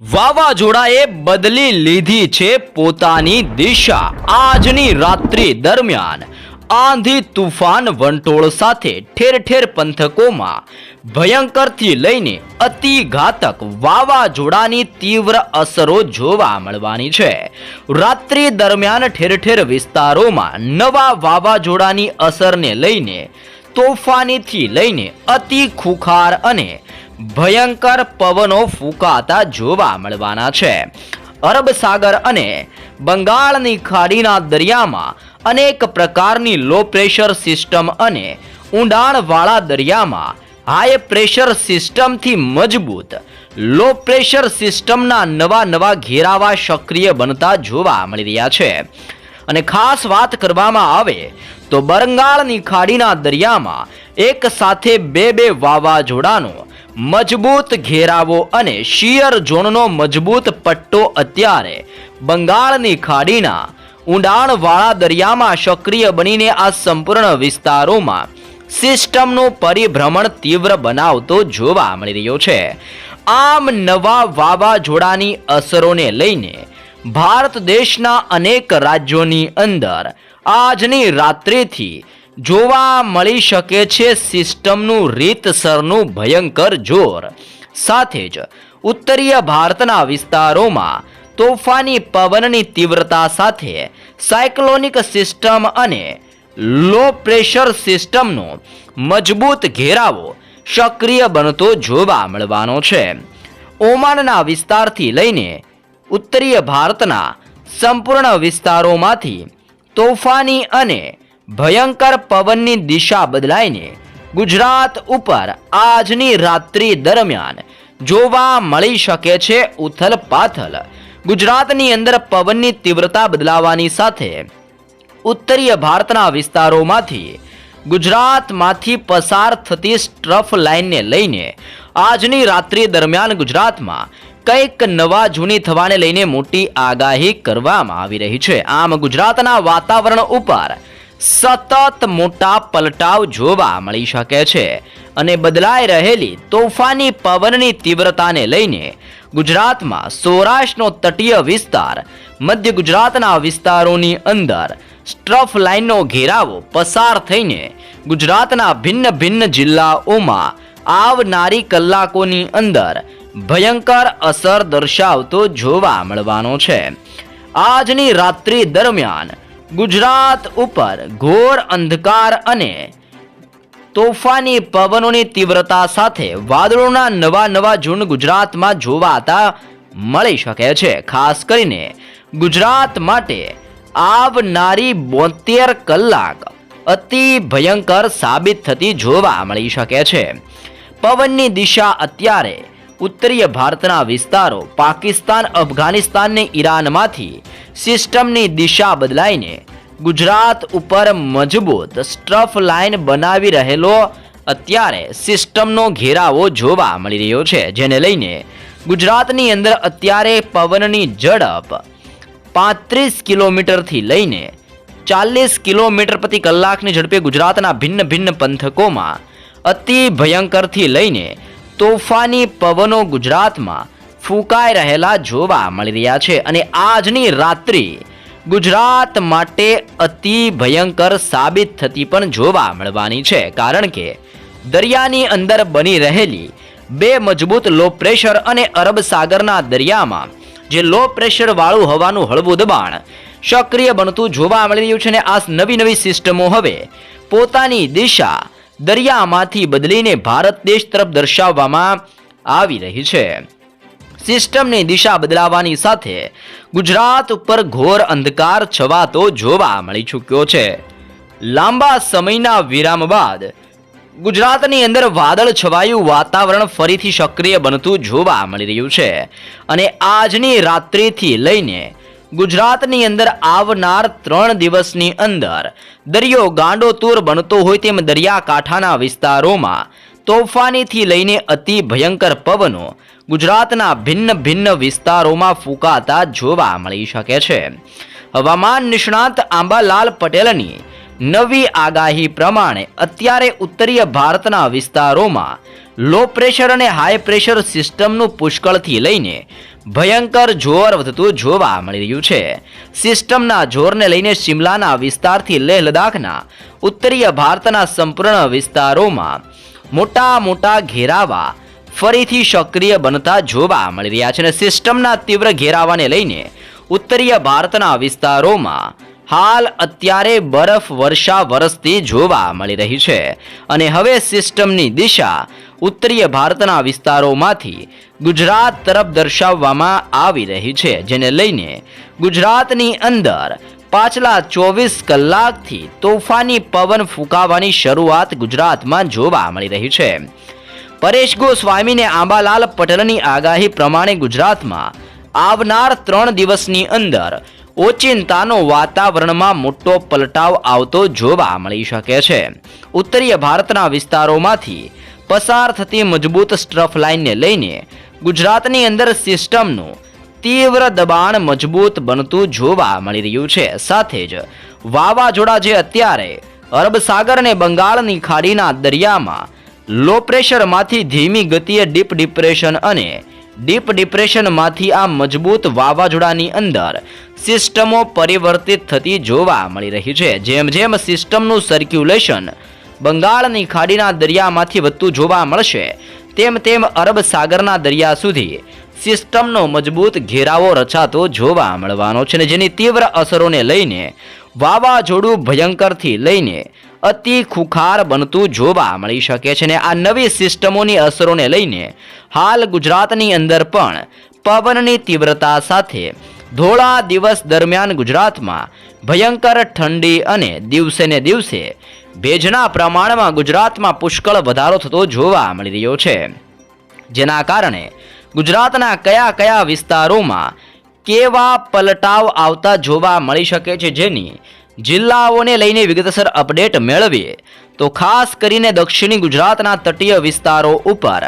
વાવાઝોડાએ બદલી લીધી છે પોતાની દિશા આજની રાત્રિ દરમિયાન. આંધી તુફાન વંટોળ સાથે ઠેર ઠેર પંથકોમાં ભયંકરથી લઈને અતિ ઘાતક વાવાઝોડાની તીવ્ર અસરો જોવા મળવાની છે. રાત્રિ દરમિયાન ઠેર ઠેર વિસ્તારોમાં નવા વાવાઝોડાની અસરને લઈને, તોફાનીથી લઈને અતિ ખુખાર અને ભયંકર પવનો ફૂંકાતા જોવા મળવાના છે. અરબ સાગર અને બંગાળની ખાડીના દરિયામાં અનેક પ્રકારની લો પ્રેશર સિસ્ટમ અને ઊંડાણવાળા દરિયામાં હાઈ પ્રેશર સિસ્ટમથી મજબૂત લો પ્રેશર સિસ્ટમના નવા નવા ઘેરાવા સક્રિય બનતા જોવા મળી રહ્યા છે. અને ખાસ વાત કરવામાં આવે તો બંગાળની ખાડીના દરિયામાં એક સાથે બે બે વાવાઝોડાનો મજબૂત ઘેરાવો અને શિયર ઝોનનો મજબૂત પટ્ટો અત્યારે બંગાળની ખાડીના ઊંડાણવાળા દરિયામાં સક્રિય બનીને આ સંપૂર્ણ વિસ્તારોમાં સિસ્ટમનું પરિભ્રમણ તીવ્ર બનાવતો જોવા મળી રહ્યો છે. આમ નવા વાવાઝોડાની અસરોને લઈને ભારત દેશના અનેક રાજ્યોની અંદર આજની રાત્રિથી જોવા મળી શકે છે સિસ્ટમનું રીતસરનું ભયંકર જોર. સાથે જ ઉત્તરીય ભારતના વિસ્તારોમાં તોફાની પવનની તીવ્રતા સાથે સાયક્લોનિક સિસ્ટમ અને લો પ્રેશર સિસ્ટમનો મજબૂત ઘેરાવો સક્રિય બનતો જોવા મળવાનો છે. ઓમાનના વિસ્તારથી લઈને ઉત્તરીય ભારતના સંપૂર્ણ વિસ્તારોમાંથી તોફાની અને ભયંકર પવનની દિશા બદલાઈને ગુજરાત ઉપર આજની રાત્રિ દરમિયાન જોવા મળી શકે છે ઉથલ પાથલ. ગુજરાતની અંદર પવનની તીવ્રતા બદલાવાની સાથે ઉત્તરીય ભારતના વિસ્તારોમાંથી ગુજરાતમાંથી પસાર થતી સ્ટ્રફ લાઇનને લઈને આજની રાત્રિ દરમિયાન ગુજરાતમાં કંઈક નવા જૂની થવાને લઈને મોટી આગાહી કરવામાં આવી રહી છે. આમ ગુજરાતના વાતાવરણ ઉપર સતત મોટા પલટાવ જોવા મળી શકે છે અને બદલાઈ રહેલી તોફાની પવનની તીવ્રતાને લઈને ગુજરાતમાં સૌરાષ્ટ્રનો તટીય વિસ્તાર, મધ્ય ગુજરાતના વિસ્તારોની અંદર સ્ટ્રફ લાઇનનો ઘેરાવો પસાર થઈને ગુજરાતના ભિન્ન ભિન્ન જિલ્લાઓમાં આવનારી કલાકોની અંદર ભયંકર અસર દર્શાવતો જોવા મળવાનો છે. આજની રાત્રિ દરમિયાન ગુજરાત ઉપર ઘોર અંધકાર અને તોફાની પવનોની તીવ્રતા સાથે વાદળોના નવા નવા ઝુંડ ગુજરાતમાં જોવાતા મળી શકે છે. ખાસ કરીને ગુજરાત માટે આવનારી બોતેર કલાક અતિ ભયંકર સાબિત થતી જોવા મળી શકે છે. પવનની દિશા અત્યારે ઉત્તરીય ભારતના વિસ્તારો પાકિસ્તાન, અફઘાનિસ્તાનને ઈરાનમાંથી સિસ્ટમની દિશા બદલાઈને ગુજરાત ઉપર મજબૂત સ્ટ્રફ લાઇન બનાવી રહેલો અત્યારે સિસ્ટમનો ઘેરાવો જોવા મળી રહ્યો છે, જેને લઈને ગુજરાતની અંદર અત્યારે પવનની ઝડપ પાંત્રીસ કિલોમીટરથી લઈને ચાલીસ કિલોમીટર પ્રતિ કલાકની ઝડપે ગુજરાતના ભિન્ન ભિન્ન પંથકોમાં અતિ ભયંકરથી લઈને તોફાની પવનો ગુજરાતમાં ફૂંકાઈ રહેલા જોવા મળી રહ્યા છે અને આજની રાત્રિ ગુજરાત માટે અતિ ભયંકર સાબિત થતી પણ જોવા મળવાની છે. કારણ કે દરિયાની અંદર બની રહેલી બે મજબૂત લો પ્રેશર અને અરબ સાગરના દરિયામાં જે લો પ્રેશર વાળું હવાનું હળવું દબાણ સક્રિય બનતું જોવા મળી રહ્યું છે અને આ નવી નવી સિસ્ટમો હવે પોતાની દિશા દરિયામાંથી બદલીને ભારત દેશ તરફ દર્શાવવામાં આવી રહી છે. સિસ્ટમની દિશા બદલાવાની સાથે ગુજરાત ઉપર ઘોર અંધકાર છવાતો જોવા મળી ચૂક્યો છે. લાંબા સમયના વિરામ બાદ ગુજરાતની અંદર વાદળ છવાયું વાતાવરણ ફરીથી સક્રિય બનતું જોવા મળી રહ્યું છે. અને આજની રાત્રિથી લઈને ગુજરાતની અંદર આવનાર ત્રણ દિવસની અંદર દરિયો ગાંડોતૂર બનતો હોય તેમ દરિયાકાંઠાના વિસ્તારોમાં તોફાનીથી લઈને અતિ ભયંકર પવનો ગુજરાતના ભિન્ન ભિન્ન વિસ્તારોમાં ફૂંકાતા જોવા મળી શકે છે. હવામાન નિષ્ણાત આંબાલાલ પટેલની નવી આગાહી પ્રમાણે અત્યારે ઉત્તરીય ભારતના વિસ્તારોમાં લો પ્રેશર અને હાઈ પ્રેશર સિસ્ટમનું પુષ્કળથી લઈને ભયંકર જોર વધતું જોવા મળી રહ્યું છે. સિસ્ટમના જોરને લઈને શિમલાના વિસ્તારથી લેહ લદ્દાખના ઉત્તરીય ભારતના સંપૂર્ણ વિસ્તારોમાં મોટા મોટા ઘેરાવા ફરીથી સક્રિય બનતા જોવા મળી રહ્યા છે અને સિસ્ટમના તીવ્ર ઘેરાવાને લઈને ઉત્તરીય ભારતના વિસ્તારોમાં હાલ અત્યારે બરફ વર્ષા વરસતી જોવા મળી રહી છે. અને હવે સિસ્ટમની દિશા ઉત્તરીય ભારતના વિસ્તારોમાંથી ગુજરાત તરફ દર્શાવવામાં આવી રહી છે, જેને લઈને ગુજરાતની અંદર પાછલા ચોવીસ કલાકથી તોફાની પવન ફૂંકાવાની શરૂઆત ગુજરાતમાં જોવા મળી રહી છે. પરેશ ગોસ્વામીને આંબાલાલ પટેલની આગાહી પ્રમાણે ગુજરાતમાં આવનાર ત્રણ દિવસની અંદર ઓચિંતાનો વાતાવરણમાં મોટો પલટાવ આવતો જોવા મળી શકે છે. ઉત્તરીય ભારતના વિસ્તારોમાંથી પસાર થતી મજબૂત સ્ટ્રફ લાઇનને લઈને ગુજરાતની અંદર સિસ્ટમનું તીવ્ર દબાણ મજબૂત બનતું જોવા મળી રહ્યું છે. સાથે જ વાવાઝોડા જે અત્યારે અરબ સાગર અને બંગાળની ખાડીના દરિયામાં લો પ્રેશરમાંથી ધીમી ગતિએ ડીપ ડિપ્રેશન અને ડીપ ડિપ્રેશનમાંથી આ મજબૂત વાવાઝોડાની અંદર સિસ્ટમો પરિવર્તિત થતી જોવા મળી રહી છે. જેમ જેમ સિસ્ટમનું સર્ક્યુલેશન બંગાળની ખાડીના દરિયામાંથી વધતું જોવા મળશે. તેમ તેમ અરબ સાગરના દરિયા સુધી સિસ્ટમનો મજબૂત ઘેરાવો રચાતો જોવા મળવાનો છે અને જેની તીવ્ર અસરોને લઈને વાવાઝોડું ભયંકરથી લઈને અતિ ખુખાર બનતું જોવા મળી શકે છે ને આ નવી સિસ્ટમોની અસરોને લઈને હાલ ગુજરાતની અંદર પણ પવનની તીવ્રતા સાથે ધોળા દિવસ દરમિયાન ગુજરાતમાં ભયંકર ઠંડી અને દિવસે ને દિવસે ભેજના પ્રમાણમાં ગુજરાતમાં પુષ્કળ વધારો થતો જોવા મળી રહ્યો છે. જેના કારણે ગુજરાતના કયા કયા વિસ્તારોમાં કેવા પલટાવ આવતા જોવા મળી શકે છે જેની જિલ્લાઓને લઈને વિગતસર અપડેટ મેળવીએ, તો ખાસ કરીને દક્ષિણી ગુજરાતના તટીય વિસ્તારો ઉપર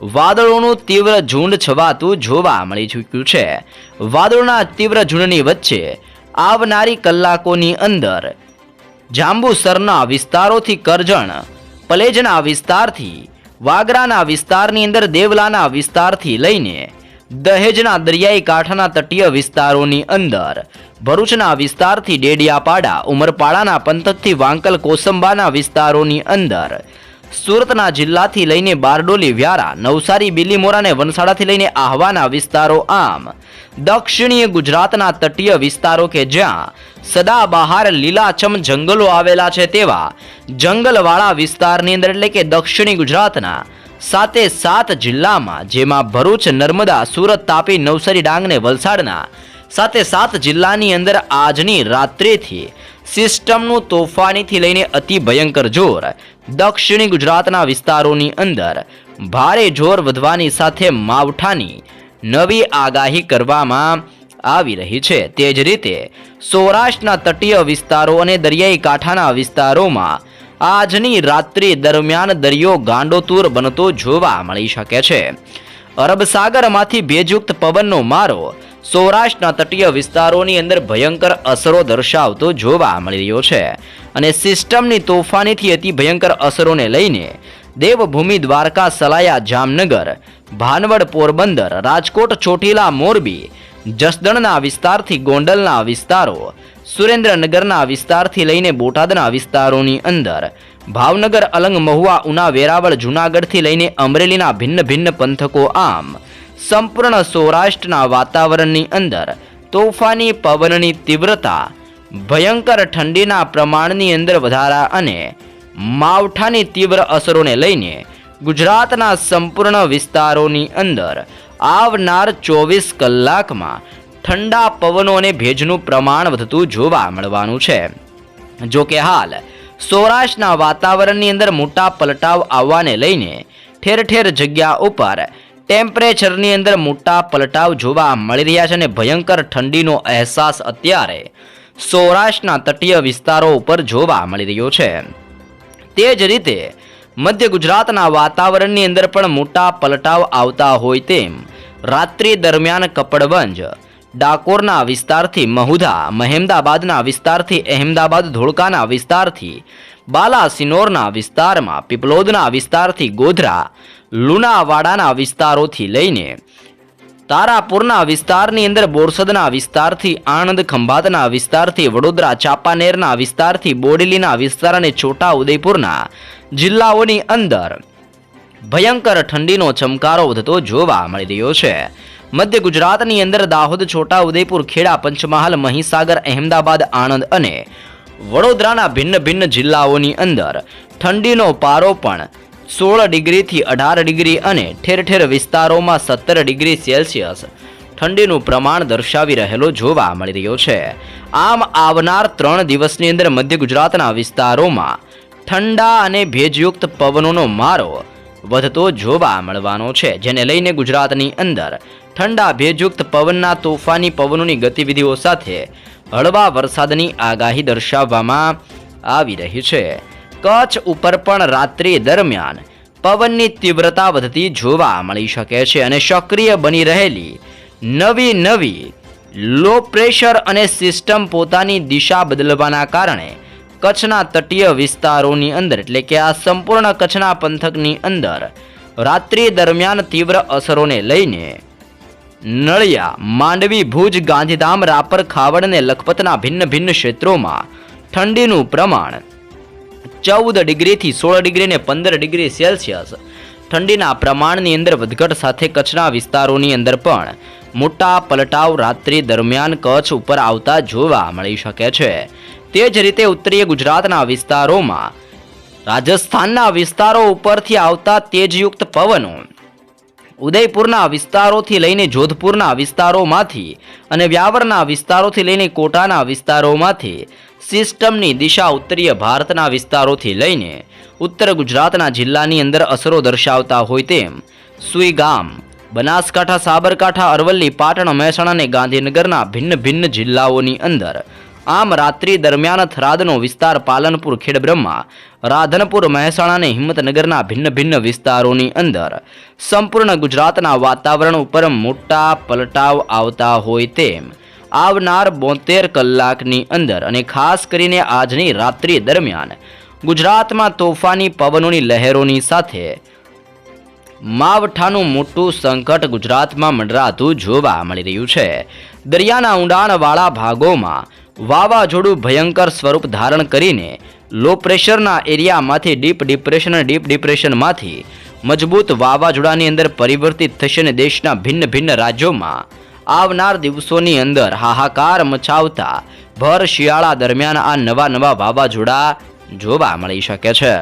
વાદળોનું તીવ્ર ઝુંડ છવાતું જોવા મળી ચૂક્યું છે. વાદળોના તીવ્ર ઝુંડની વચ્ચે આવનારી કલાકોની અંદર જાંબુસરના વિસ્તારોથી કરજણ, પલેજના વિસ્તારથી, વાગરાના વિસ્તારની અંદર, દેવલાના વિસ્તારથી લઈને દહેજના દરિયાઈ કાંઠાના તટીય વિસ્તારોની અંદર, ભરૂચના વિસ્તારથી ડેડિયાપાડા, ઉમરપાડાના પંથકથી વાંકલ કોસંબાના વિસ્તારોની અંદર સુરતના જિલ્લાથી લઈને બારડોલી, વ્યારા, નવસારી, બિલીમોરા અને વનસાડાથી લઈને આહવાના વિસ્તારો આમ. દક્ષિણીય ગુજરાતના તટીય વિસ્તારો કે જ્યાં સદાબહાર લીલાછમ જંગલો આવેલા છે તેવા જંગલવાળા વિસ્તારની અંદર એટલે કે દક્ષિણી ગુજરાતના સાતે સાત જિલ્લામાં, જેમાં ભરૂચ, નર્મદા, સુરત, તાપી, નવસારી, ડાંગ ને વલસાડના સાથે સાત જિલ્લાની અંદર આજની રાત્રિથી સિસ્ટમનું તોફાનીથી લઈને અતિ ભયંકર જોર. દક્ષિણી ગુજરાતના વિસ્તારોની અંદર ભારે જોર વધવાની સાથે માવઠાની નવી આગાહી કરવામાં આવી રહી છે. તે જ રીતે સૌરાષ્ટ્રના તટીય વિસ્તારો અને દરિયાઈ કાંઠાના વિસ્તારોમાં આજની રાત્રિ દરમિયાન દરિયો ગાંડોતુર બનતો જોવા મળી શકે છે. અરબ સાગરમાંથી ભેજયુક્ત પવનનો મારો સૌરાષ્ટ્રના તટીય વિસ્તારોની અંદર ભયંકર અસરો દર્શાવતો જોવા મળી રહ્યો છે અને સિસ્ટમની તોફાનીથી અતિ ભયંકર અસરોને લઈને દેવભૂમિ, દ્વારકા, સલાયા, જામનગર, ભાનવડ, પોરબંદર, રાજકોટ, ચોટીલા, મોરબી, જસદણના વિસ્તારથી ગોંડલના વિસ્તારો, સુરેન્દ્રનગરના વિસ્તારથી લઈને બોટાદના વિસ્તારોની અંદર, ભાવનગર, અલંગ મહુવા, ઉના, વેરાવળ, જૂનાગઢથી લઈને અમરેલીના ભિન્ન ભિન્ન પંથકો, આમ સંપૂર્ણ સૌરાષ્ટ્રના વાતાવરણની અંદર તોફાની પવનની તીવ્રતા, ભયંકર ઠંડીના પ્રમાણની અંદર વધારા અને માવઠાની તીવ્ર અસરોને લઈને ગુજરાતના સંપૂર્ણ વિસ્તારોની અંદર આવનાર ચોવીસ કલાકમાં ઠંડા પવનો અને ભેજનું પ્રમાણ વધતું જોવા મળવાનું છે. જો કે હાલ સૌરાષ્ટ્રના વાતાવરણની અંદર મોટા પલટાવ આવવાને લઈને ઠેર ઠેર જગ્યા ઉપર ટેમ્પરેચરની અંદર મોટા પલટાવ જોવા મળી રહ્યા છે અને ભયંકર ઠંડીનો અહેસાસ અત્યારે સૌરાષ્ટ્રના તટીય વિસ્તારો ઉપર જોવા મળી રહ્યો છે. તે જ રીતે મધ્ય ગુજરાતના વાતાવરણની અંદર પણ મોટા પલટાવ આવતા હોય તેમ રાત્રિ દરમિયાન કપડવંજ, ડાકોરના વિસ્તારથી મહુધા, મહેમદાબાદના વિસ્તારથી અહેમદાબાદ, ધોળકાના વિસ્તારથી બાલાસિનોરના વિસ્તારમાં, પીપલોદના વિસ્તારથી ગોધરા લુણાવાડાના વિસ્તારોથી લઈને તારાપુરના વિસ્તારની અંદર બોરસદના વિસ્તારથી, આણંદ ખંભાતના વિસ્તારથી, વડોદરા ચાંપાનેરના વિસ્તારથી, બોડેલીના વિસ્તાર અને છોટા ઉદયપુરના જિલ્લાઓની અંદર ભયંકર ઠંડીનો ચમકારો વધતો જોવા મળી રહ્યો છે. મધ્ય ગુજરાતની અંદર દાહોદ છોટા ઉદયપુર ખેડા, પંચમહાલ, મહીસાગર, અહેમદાબાદ, આણંદ અને વડોદરાના ભિન્ન ભિન્ન જિલ્લાઓની અંદર ઠંડીનો પારો પણ સોળ ડિગ્રીથી અઢાર ડિગ્રી અને ઠેર ઠેર વિસ્તારોમાં સત્તર ડિગ્રી સેલ્સિયસ ઠંડીનું પ્રમાણ દર્શાવી રહેલો જોવા મળી રહ્યો છે. આમ આવનાર ત્રણ દિવસની અંદર મધ્ય ગુજરાતના વિસ્તારોમાં ઠંડા અને ભેજયુક્ત પવનોનો મારો વધતો જોવા મળવાનો છે, જેને લઈને ગુજરાતની અંદર ઠંડા ભેજયુક્ત પવનના તોફાની પવનોની ગતિવિધિઓ સાથે હળવા વરસાદની આગાહી દર્શાવવામાં આવી રહી છે. કચ્છ ઉપર પણ રાત્રિ દરમિયાન પવનની તીવ્રતા વધતી જોવા મળી શકે છે અને સક્રિય બની રહેલી નવી નવી લો પ્રેશર અને સિસ્ટમ પોતાની દિશા બદલવાના કારણે કચ્છના તટીય વિસ્તારોની અંદર, એટલે કે આ સંપૂર્ણ કચ્છના પંથકની અંદર, રાત્રિ દરમિયાન તીવ્ર અસરોને લઈને નળિયા, માંડવી, ભુજ, ગાંધીધામ, રાપર, ખાવડ અને લખપતના ભિન્ન ભિન્ન ક્ષેત્રોમાં ઠંડીનું પ્રમાણ ચૌદ ડિગ્રીથી સોળ ડિગ્રી ને પંદર ડિગ્રી સેલ્સિયસ. ઠંડીના પ્રમાણની અંદર વધઘટ સાથે કચ્છના વિસ્તારોની અંદર પણ મોટા પલટાવ રાત્રિ દરમિયાન કચ્છ ઉપર આવતા જોવા મળી શકે છે. તે જ રીતે ઉત્તરીય ગુજરાતના વિસ્તારોમાં રાજસ્થાનના વિસ્તારો ઉપરથી આવતા તેજયુક્ત પવનો ઉદયપુરના વિસ્તારોથી લઈને જોધપુરના વિસ્તારોમાંથી અને વ્યાવરના વિસ્તારોથી લઈને કોટાના વિસ્તારોમાંથી સિસ્ટમની દિશા ઉત્તરીય ભારતના વિસ્તારોથી લઈને ઉત્તર ગુજરાતના જિલ્લાની અંદર અસરો દર્શાવતા હોય તેમ સુઈગામ બનાસકાંઠા, સાબરકાંઠા, અરવલ્લી, પાટણ, મહેસાણા અને ગાંધીનગરના ભિન્ન ભિન્ન જિલ્લાઓની અંદર આમ રાત્રિ દરમિયાન થરાદનો વિસ્તાર પાલનપુર, ખેડબ્રહ્મા, રાધનપુર, મહેસાણા અને હિંમતનગરના ભિન્ન ભિન્ન વિસ્તારોની અંદર સંપૂર્ણ ગુજરાતના વાતાવરણ ઉપર મોટા પલટાવ આવતા હોય તેમ આવનાર બોતેર કલાકની અંદર અને ખાસ કરીને આજની રાત્રિ દરમિયાન ગુજરાતમાં તોફાની પવનોની લહેરોની સાથે માવઠાનું મોટું સંકટ ગુજરાતમાં મંડરાતું જોવા મળી રહ્યું છે. દરિયાના ઊંડાણવાળા ભાગોમાં વાવાઝોડું ભયંકર સ્વરૂપ ધારણ કરીને લો પ્રેશરના એરિયામાંથી ડીપ ડિપ્રેશન અને ડીપ ડિપ્રેશનમાંથી મજબૂત વાવાઝોડાની અંદર પરિવર્તિત થશે અને દેશના ભિન્ન ભિન્ન રાજ્યોમાં આવનાર દિવસોની અંદર હાહાકાર મચાવતા ભર શિયાળા દરમિયાન આ નવા નવા વાવાઝોડા જોવા મળી શકે છે.